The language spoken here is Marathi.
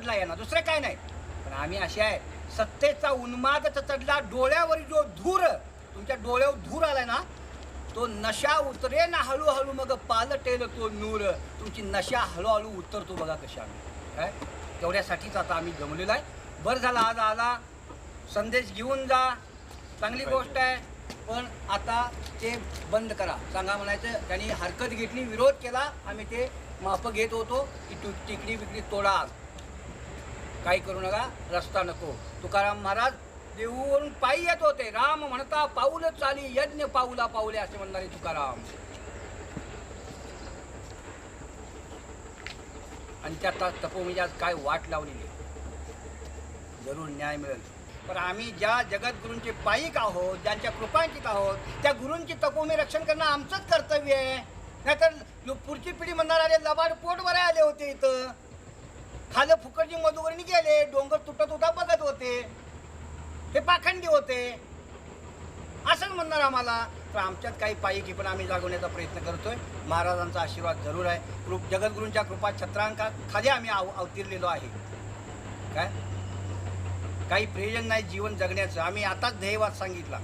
चढला यांना. दुसरं काय नाही. पण आम्ही असे आहे सत्तेचा उन्माद चढला डोळ्यावर जो धूर तुमच्या डोळ्यावर धूर आलाय ना तो नशा उतरे ना हळूहळू मग पालटेल तो नूर. तुमची नशा हळूहळू उतरतो बघा कशा काय? तेवढ्यासाठीच आता आम्ही जमलेलो आहे. बरं झालं आज आला. संदेश घेऊन जा. चांगली गोष्ट आहे. पण आता ते बंद करा. सांगा म्हणायचं त्यांनी हरकत घेतली विरोध केला आम्ही ते माप घेत होतो. की टिकडी बिकडी तोडा. काही करू नका रस्ता नको. तुकाराम महाराज देऊवरून पायी येत होते. राम म्हणता पाऊल चाली यज्ञ पाऊला पाऊले असे म्हणणारे तुकाराम. आणि त्या तपोमिजात काय वाट लावलेली जरूर न्याय मिळेल. पण आम्ही ज्या जगद्गुरूंचे पायिक आहोत ज्यांच्या कृपांकित आहोत त्या गुरूंची तपोमी रक्षण करणं आमचंच कर्तव्य आहे. नाहीतर पुढची पिढी म्हणणार आले लबाड पोट बरे आले होते इथं. खालं फुकटची मधुकरणी गेले डोंगर तुटत होता बघत होते. हे पाखंडी होते. असंच म्हणणार आम्हाला तर आमच्यात काही पायिकी पण आम्ही जागवण्याचा प्रयत्न करतोय. महाराजांचा आशीर्वाद जरूर आहे. कृप जगद्गुरूंच्या कृपा छत्रांका खाली आम्ही आव अवतीरलेलो आहे. काय? काही प्रयोजन नाही जीवन जगण्याचं. आम्ही आताच ध्येयवाद सांगितला.